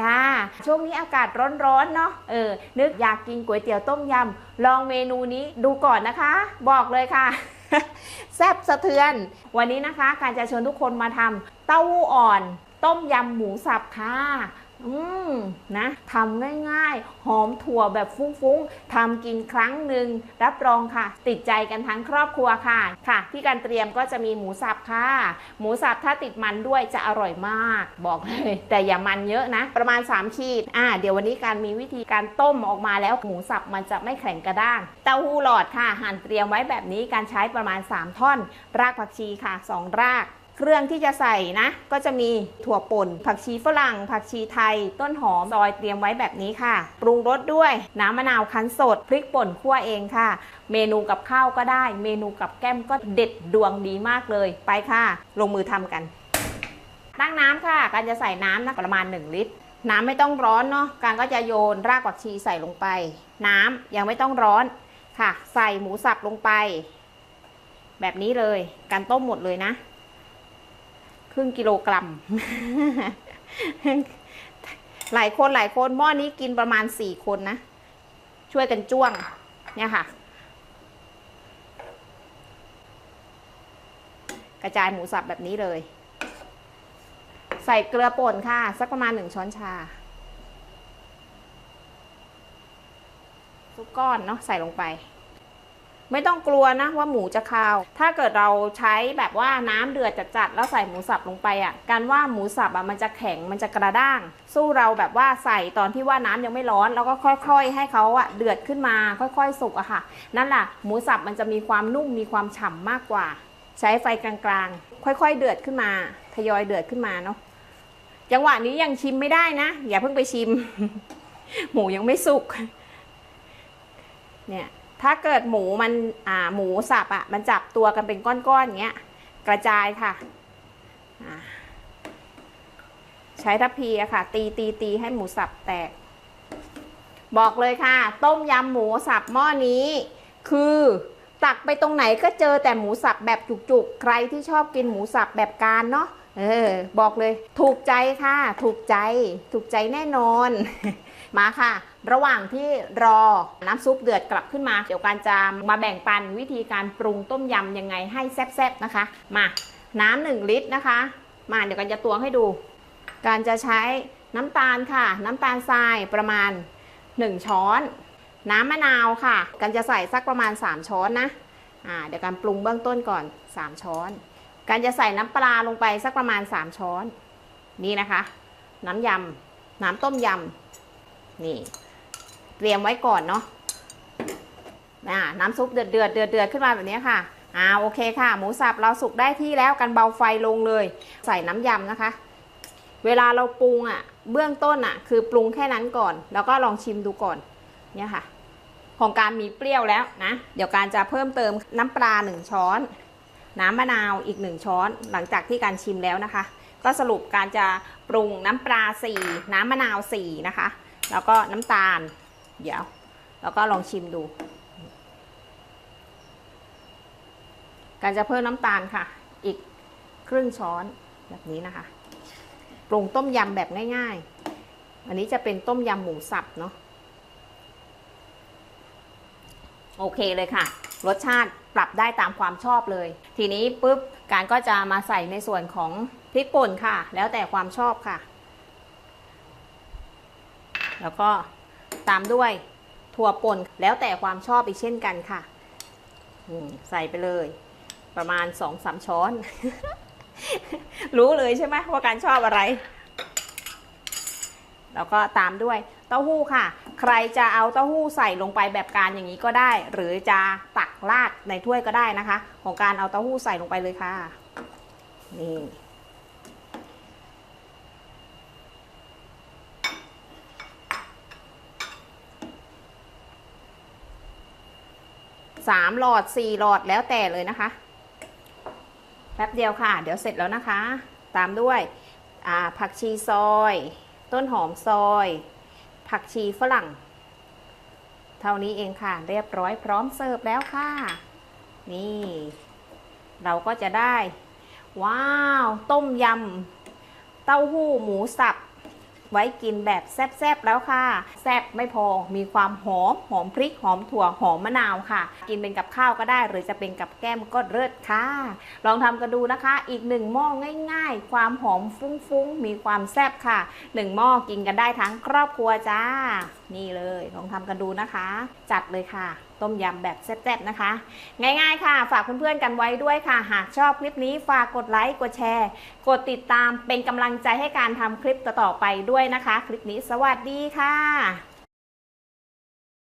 จ้า ช่วงนี้อากาศร้อนๆเนาะเออ นึกอยากกินก๋วยเตี๋ยวต้มยำลองเมนูนี้ดูก่อนนะคะ บอกเลยค่ะแซ่บสะเทือน วันนี้นะคะ การจะชวนทุกคนมาทำเต้าหู้อ่อน ต้มยำหมูสับค่ะ อืมนะทำง่ายๆ หอมถั่วแบบฟุ้งๆทำกินครั้งหนึ่งรับรองค่ะ ติดใจกันทั้งครอบครัวค่ะค่ะ ที่การเตรียมก็จะมีหมูสับค่ะ หมูสับถ้าติดมันด้วยจะอร่อยมาก บอกเลยแต่อย่ามันเยอะนะ ประมาณ 3 ขีดอ่าเดี๋ยววันนี้การมีวิธีการต้มออกมาแล้วหมูสับมันจะไม่แข็งกระด้าง เต้าหู้หลอดค่ะ หั่นเตรียมไว้แบบนี้การใช้ประมาณ 3 ท่อน รากผักชีค่ะ 2 ราก เครื่องที่จะใส่นะ ก็จะมีถั่วป่น ผักชีฝรั่ง ผักชีไทย ต้นหอมซอยเตรียมไว้แบบนี้ค่ะ ปรุงรสด้วยน้ำมะนาวคั้นสด พริกป่นคั่วเองค่ะ เมนูกับข้าวก็ได้ เมนูกับแก้มก็เด็ดดวงดีมากเลย ไปค่ะ ลงมือทำกัน ตั้งน้ำค่ะ การจะใส่น้ำนะประมาณ 1 ลิตรน้ำไม่ต้องร้อนเนาะ การก็จะโยนรากผักชีใส่ลงไป น้ำยังไม่ต้องร้อนค่ะ ใส่หมูสับลงไป แบบนี้เลย การต้มหมดเลยนะ รึ่งกิโลกรัม หลายคนหลายคนหม้อนี้กินประมาณสี่คนนะ ช่วยกันจ้วง เนี่ยค่ะ กระจายหมูสับแบบนี้เลย ใส่เกลือป่นค่ะ สักประมาณหนึ่งช้อนชาทุกก้อนเนาะใส่ลงไป ไม่ต้องกลัวนะว่าหมูจะคาว ถ้าเกิดเราใช้แบบว่าน้ำเดือดจัดๆแล้วใส่หมูสับลงไปอะ การว่าหมูสับอะมันจะแข็งมันจะกระด้าง สู้เราแบบว่าใส่ตอนที่ว่าน้ำยังไม่ร้อน แล้วก็ค่อย ๆ ให้เขาอะเดือดขึ้นมาค่อยๆ สุกอะค่ะ นั่นแหละหมูสับมันจะมีความนุ่มมีความฉ่ำมากกว่า ใช้ไฟกลางๆ ค่อยๆ เดือดขึ้นมาทยอยเดือดขึ้นมาเนาะจังหวะนี้ยังชิมไม่ได้นะ อย่าเพิ่งไปชิม หมูยังไม่สุก เนี่ย ถ้าเกิดหมูมันอ่าหมูสับอะ่ะมันจับตัวกันเป็นก้อนๆอย่างเงี้ยกระจายค่ะ ใช้ทัพพีอะค่ะ ตีตีตีให้หมูสับแตก บอกเลยค่ะ ต้มยำหมูสับหม้อนี้ คือตักไปตรงไหนก็เจอแต่หมูสับแบบจุกๆ ใครที่ชอบกินหมูสับแบบการเนาะเออ บอกเลย ถูกใจค่ะ ถูกใจ ถูกใจแน่นอน มาค่ะ ระหว่างที่รอน้ำซุปเดือดกลับขึ้นมา เดี๋ยวการจะมาแบ่งปันวิธีการปรุงต้มยำยังไงให้แซ่บๆนะคะ มาน้ำหนึ่งลิตรนะคะ มาเดี๋ยวกันจะตวงให้ดู การจะใช้น้ำตาลค่ะ น้ำตาลทรายประมาณ 1 ช้อน น้ำมะนาวค่ะ กันจะใส่สักประมาณ 3 ช้อนนะอ่าเดี๋ยวการปรุงเบื้องต้นก่อน 3 ช้อน การจะใส่น้ำปลาลงไปสักประมาณ 3 ช้อน นี่นะคะ น้ำยำน้ำต้มยำนี่ เตรียมไว้ก่อนเนาะน้ำซุปเดือดเดือดเดือดเดือดขึ้นมาแบบนี้ค่ะอ่าโอเคค่ะ หมูสับเราสุกได้ที่แล้วกันเบาไฟลงเลย ใส่น้ำยำนะคะ เวลาเราปรุงอะเบื้องต้นอะ คือปรุงแค่นั้นก่อน แล้วก็ลองชิมดูก่อนเนี่ยค่ะ ของการมีเปรี้ยวแล้วนะ เดี๋ยวการจะเพิ่มเติมน้ำปลาหนึ่งช้อน น้ำมะนาวอีกหนึ่งช้อน หลังจากที่การชิมแล้วนะคะ ก็สรุปการจะปรุงน้ำปลาสี่น้ำมะนาวสี่นะคะ แล้วก็น้ำตาล เดี๋ยว แล้วก็ลองชิมดู การจะเพิ่มน้ำตาลค่ะ อีกครึ่งช้อนแบบนี้นะคะ ปรุงต้มยำแบบง่าย ๆ อันนี้จะเป็นต้มยำหมูสับเนาะ โอเคเลยค่ะ รสชาติปรับได้ตามความชอบเลย ทีนี้ปุ๊บการก็จะมาใส่ในส่วนของพริกป่นค่ะ แล้วแต่ความชอบค่ะ แล้วก็ ตามด้วยถั่วป่นแล้วแต่ความชอบอีกเช่นกันค่ะใส่ไปเลย ประมาณสองสามช้อน รู้เลยใช่ไหมว่าการชอบอะไร แล้วก็ตามด้วยเต้าหู้ค่ะ ใครจะเอาเต้าหู้ใส่ลงไปแบบการอย่างนี้ก็ได้ หรือจะตักราดในถ้วยก็ได้นะคะ ของการเอาเต้าหู้ใส่ลงไปเลยค่ะ นี่ สามหลอดสี่หลอดแล้วแต่เลยนะคะ แป๊บเดียวค่ะ เดี๋ยวเสร็จแล้วนะคะ ตามด้วยผักชีซอย ต้นหอมซอย ผักชีฝรั่ง เท่านี้เองค่ะ เรียบร้อยพร้อมเสิร์ฟแล้วค่ะ นี่ เราก็จะได้ ว้าว ต้มยำเต้าหู้หมูสับ ไว้กินแบบแซ่บๆแล้วค่ะ แซ่บไม่พอมีความหอม หอมพริก หอมถั่ว หอมมะนาวค่ะ กินเป็นกับข้าวก็ได้ หรือจะเป็นกับแก้มก็เลิศค่ะ ลองทำกันดูนะคะ อีกหนึ่งหม้อง่าย ๆ ความหอมฟุ้งๆ มีความแซ่บค่ะหนึ่งหม้อกินกันได้ทั้งครอบครัวจ้า นี่เลย ลองทำกันดูนะคะ จัดเลยค่ะ ต้มยำแบบแซ่บๆนะคะ ง่ายๆค่ะ ฝากเพื่อนๆกันไว้ด้วยค่ะ หากชอบคลิปนี้ฝากกดไลค์กดแชร์ กดติดตามเป็นกำลังใจให้การทำคลิปต่อๆไปด้วยนะคะ คลิปนี้สวัสดีค่ะ